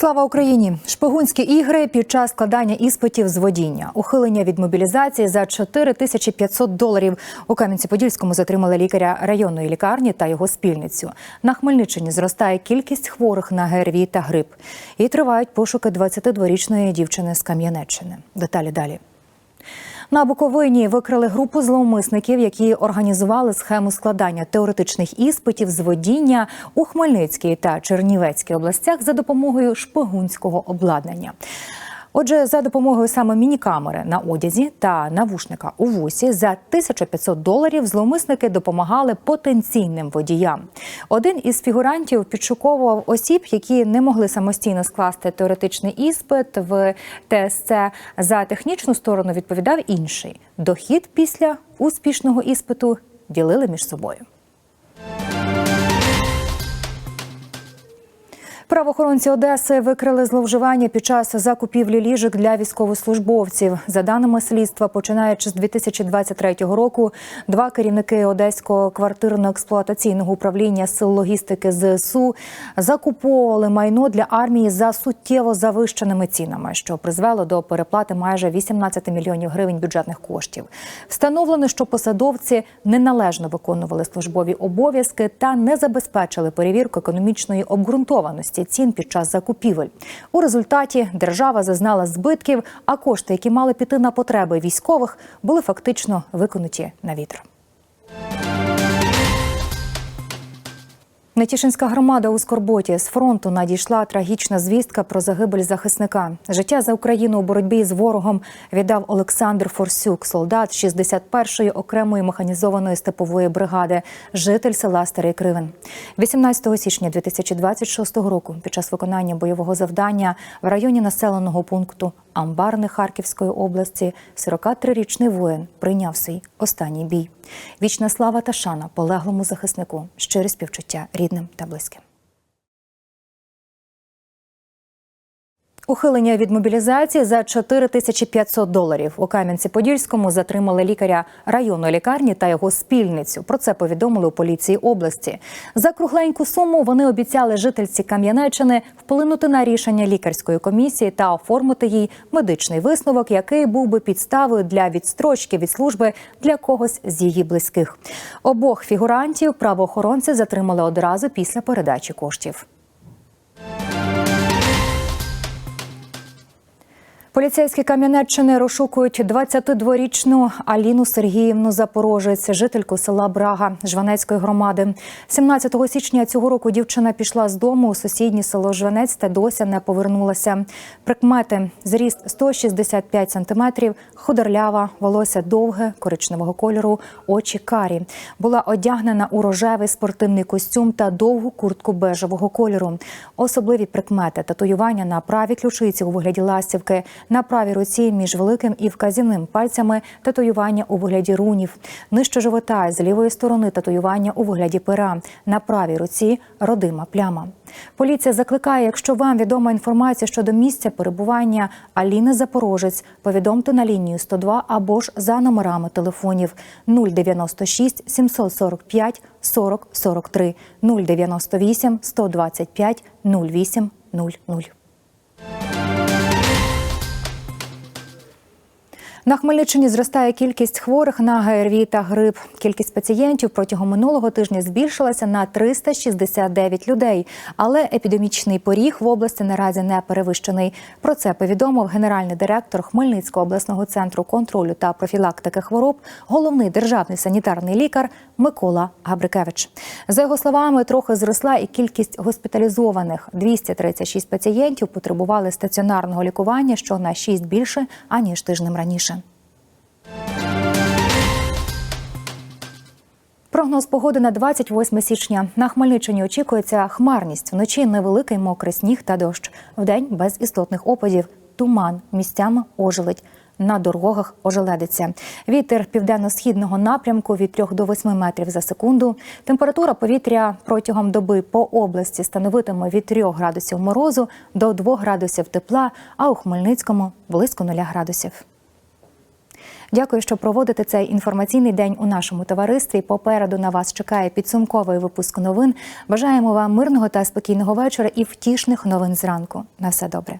Слава Україні! Шпигунські ігри під час складання іспитів з водіння, ухилення від мобілізації за 4500 доларів. У Кам'янці-Подільському затримали лікаря районної лікарні та його спільницю. На Хмельниччині зростає кількість хворих на ГРВІ та грип. І тривають пошуки 22-річної дівчини з Кам'янеччини. Деталі далі. На Буковині викрили групу зловмисників, які організували схему складання теоретичних іспитів з водіння у Хмельницькій та Чернівецькій областях за допомогою шпигунського обладнання. Отже, за допомогою саме мінікамери на одязі та навушника у вусі за 1500 доларів зловмисники допомагали потенційним водіям. Один із фігурантів підшуковував осіб, які не могли самостійно скласти теоретичний іспит в ТСЦ. За технічну сторону відповідав інший. Дохід після успішного іспиту ділили між собою. Правоохоронці Одеси викрили зловживання під час закупівлі ліжок для військовослужбовців. За даними слідства, починаючи з 2023 року, два керівники одеського квартирно-експлуатаційного управління сил логістики ЗСУ закуповували майно для армії за суттєво завищеними цінами, що призвело до переплати майже 18 мільйонів гривень бюджетних коштів. Встановлено, що посадовці неналежно виконували службові обов'язки та не забезпечили перевірку економічної обґрунтованості цін під час закупівель. У результаті держава зазнала збитків, а кошти, які мали піти на потреби військових, були фактично виконуті на вітер. Нетішинська громада у Скорботі з фронту надійшла трагічна звістка про загибель захисника. Життя за Україну у боротьбі з ворогом віддав Олександр Форсюк, солдат 61-ї окремої механізованої степової бригади, житель села Старий Кривен. 18 січня 2026 року, під час виконання бойового завдання в районі населеного пункту Амбарне Харківської області, 43-річний воїн прийняв свій останній бій. Вічна слава та шана полеглому захиснику, щирі співчуття рідним та близьким. Ухилення від мобілізації за 4500 доларів у Кам'янці-Подільському затримали лікаря районної лікарні та його спільницю. Про це повідомили у поліції області. За кругленьку суму вони обіцяли жительці Кам'янеччини вплинути на рішення лікарської комісії та оформити їй медичний висновок, який був би підставою для відстрочки від служби для когось з її близьких. Обох фігурантів правоохоронці затримали одразу після передачі коштів. Поліцейські Кам'янеччини розшукують 22-річну Аліну Сергіївну Запорожець, жительку села Брага Жванецької громади. 17 січня цього року дівчина пішла з дому у сусіднє село Жванець та досі не повернулася. Прикмети зріст 165 сантиметрів, худорлява, волосся довге, коричневого кольору, очі карі. Була одягнена у рожевий спортивний костюм та довгу куртку бежевого кольору. Особливі прикмети татуювання на правій ключиці у вигляді ластівки – на правій руці між великим і вказівним пальцями татуювання у вигляді рунів. Нижче живота з лівої сторони татуювання у вигляді пера. На правій руці родима пляма. Поліція закликає, якщо вам відома інформація щодо місця перебування Аліни Запорожець, повідомте на лінію 102 або ж за номерами телефонів 096 745 40 43 098 125 08 00. На Хмельниччині зростає кількість хворих на ГРВІ та грип. Кількість пацієнтів протягом минулого тижня збільшилася на 369 людей. Але епідемічний поріг в області наразі не перевищений. Про це повідомив генеральний директор Хмельницького обласного центру контролю та профілактики хвороб, головний державний санітарний лікар Микола Габрикевич. За його словами, трохи зросла і кількість госпіталізованих. 236 пацієнтів потребували стаціонарного лікування, що на 6 більше аніж тижнем раніше. Прогноз погоди на 28 січня. На Хмельниччині очікується хмарність. Вночі невеликий мокрий сніг та дощ. Вдень без істотних опадів. Туман місцями ожеледь. На дорогах ожеледиться. Вітер південно-східного напрямку від 3 до 8 метрів за секунду. Температура повітря протягом доби по області становитиме від 3 градусів морозу до 2 градусів тепла, а у Хмельницькому близько 0 градусів. Дякую, що проводите цей інформаційний день у нашому товаристві. Попереду на вас чекає підсумковий випуск новин. Бажаємо вам мирного та спокійного вечора і втішних новин зранку. На все добре.